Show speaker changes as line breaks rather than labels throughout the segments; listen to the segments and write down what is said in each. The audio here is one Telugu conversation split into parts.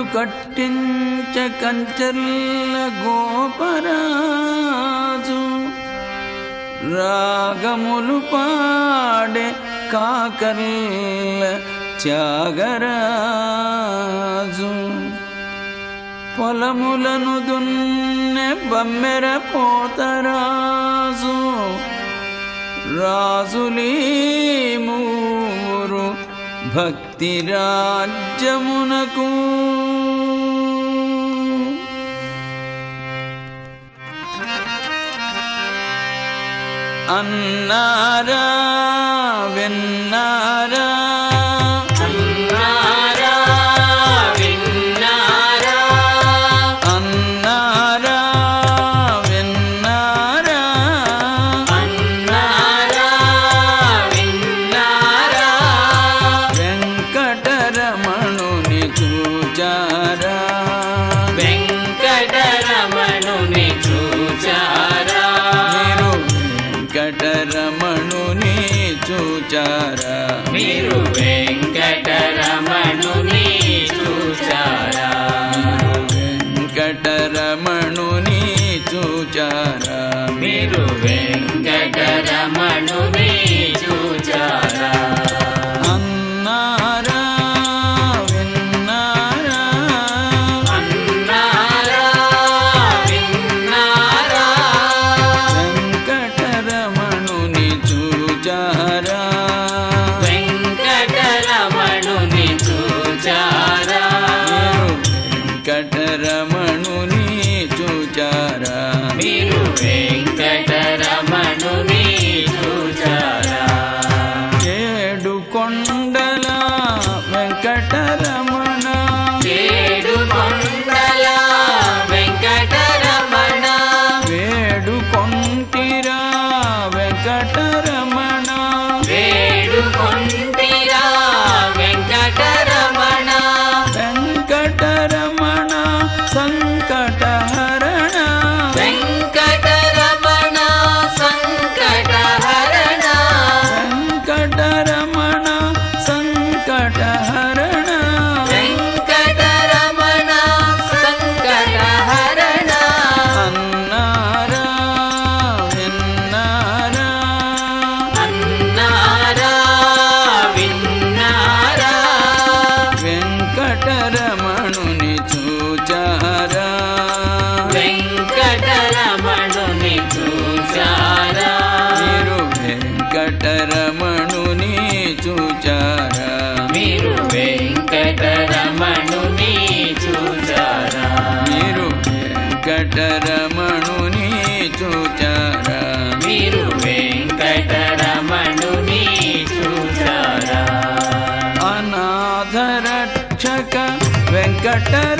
గోపురు కట్టించ కంచెల్ల గోపరాజు రాగములు పాడే కాకర్ల త్యాగరాజు. పొలములను దున్నె బమ్మెర పోతరాజు రాజులీ మూరు భక్తి రాజ్యమునకు
النار
వెంకటరమణుని చూచారా? మీరు వెంకటరమణుని
వెంకటరమణుని చూచారా? మీరు వెంకటరమణుని చూచారా?
అనాథ
రక్షక వెంకటర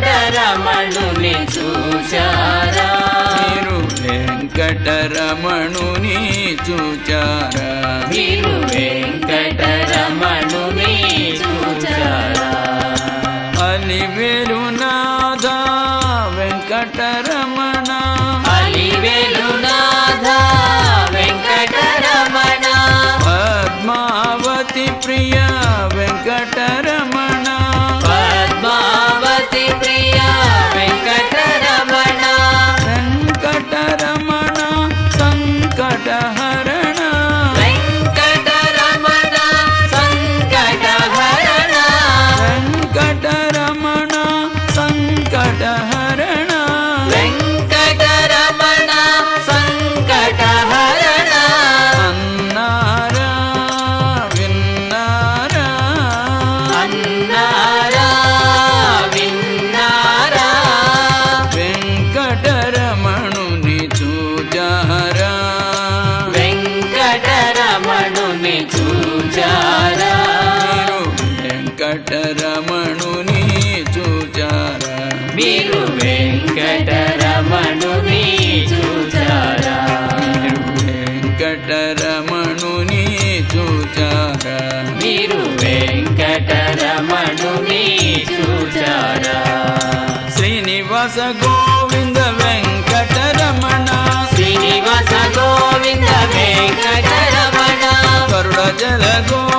వెంకటరమణుని
చూశారా
మీరు వెంకటరమణుని చూచారా.
మీరు వెంకటరమణుని చూచారా.
అని వేలునాదా వెంకటరమణ చూచారా? మీరు వెంకటరమణుని చూచారా?
మీరు వెంకటరమణుని చూచారా?
వెంకటరమణుని చూచారా?
మీరు వెంకటరమణుని చూచారా?
శ్రీనివాస గోవింద जल गो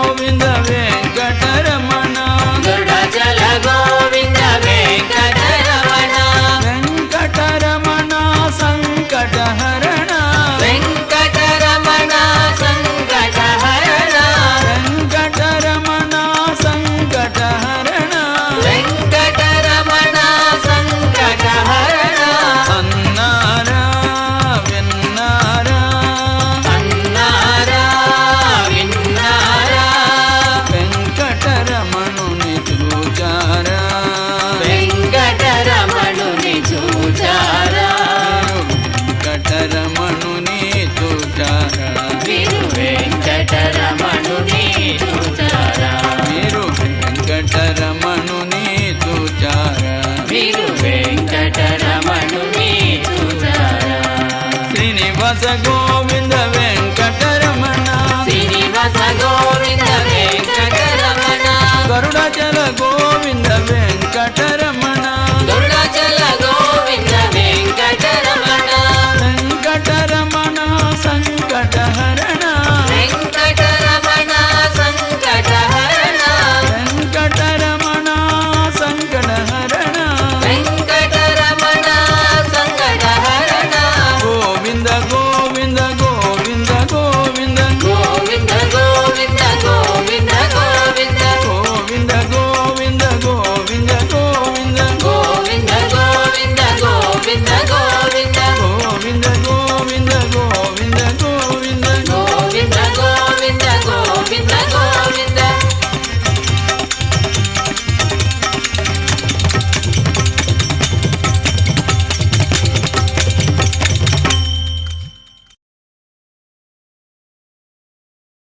శ్రీనివాస గోవింద వెంకటరమణ.
శ్రీనివాస గోవింద